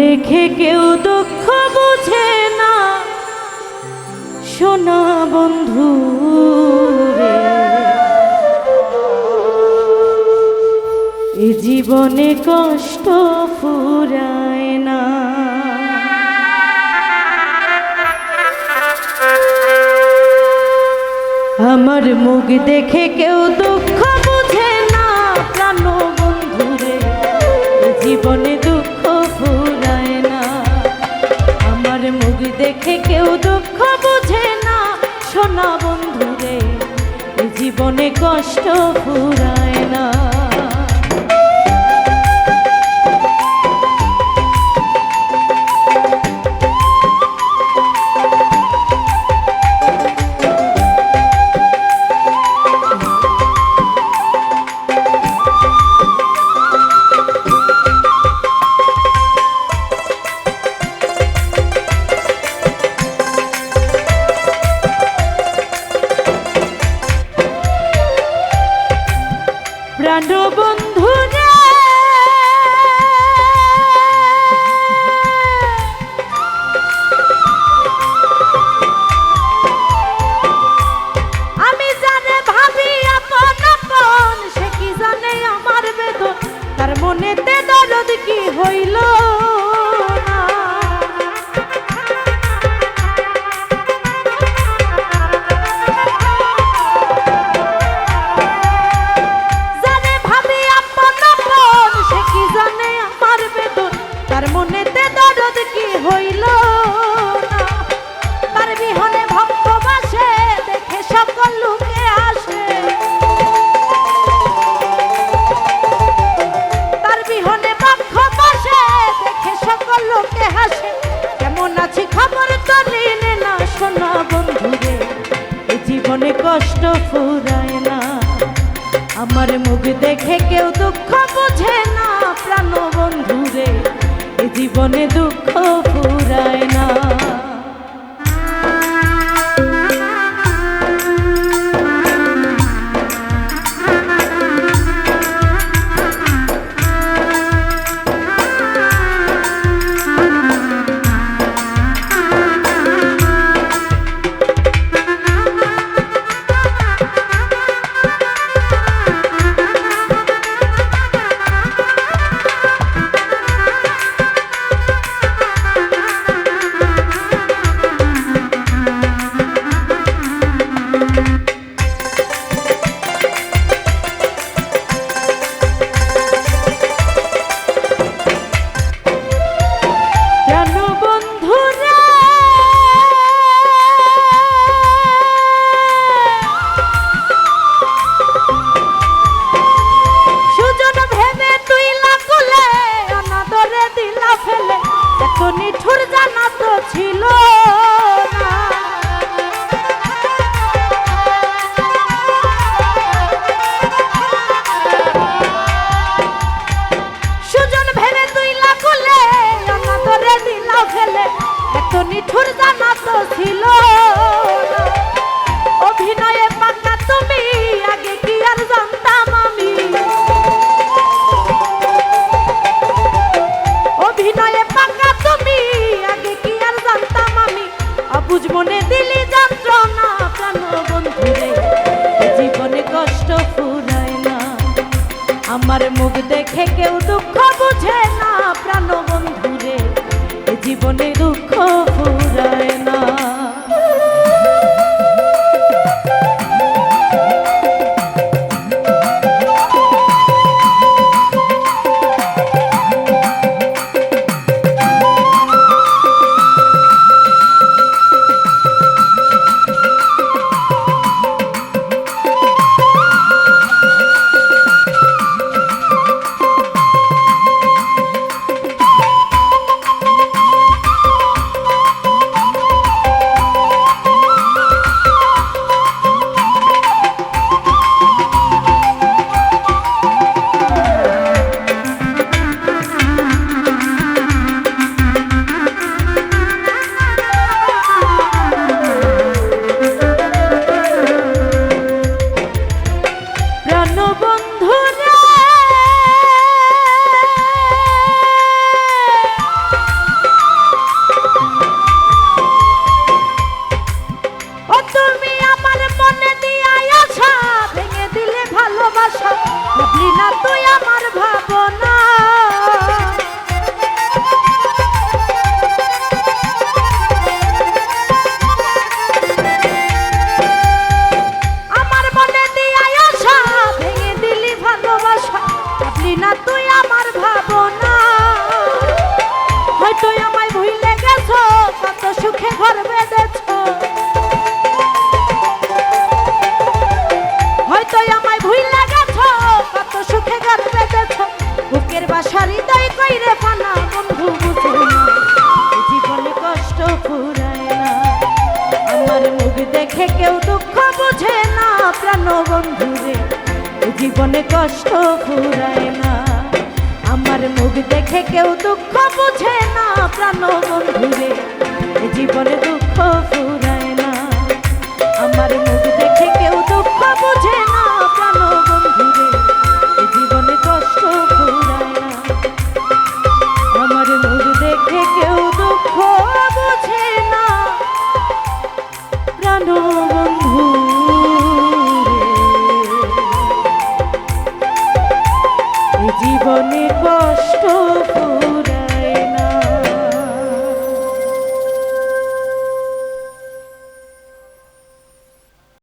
দেখে কেউ দুঃখ বুঝে না। সোনা বন্ধু রে, এ জীবনে কষ্ট ফুরায় না। আমার মুখ দেখে কেউ দুঃখ বুঝে না। প্রাণ বন্ধুরে জীবনে দেখে কেউ দুঃখ বুঝে না। সোনা বন্ধুরে জীবনে কষ্ট ফুরায় না। প্রাণ বন্ধু আমি জানে ভাবি আপন আপন, সে কি জানে আমার বেদন? তার মনেতে দরদ কি হইল? দেখে কেউ দুঃখ বোঝে না প্রাণ বন্ধুরে জীবনে দুঃখ ফুরায় না। অবুঝ দিলি যন্ত্রণা না তুই জীবনে কষ্ট ফুরায় না। আমার মুখ দেখে কেউ দুঃখ বুঝে না, প্রাণ বন্ধুরে, জীবনে দুঃখ ফুরায় না। আমার মুখ দেখে কেউ দুঃখ বুঝে না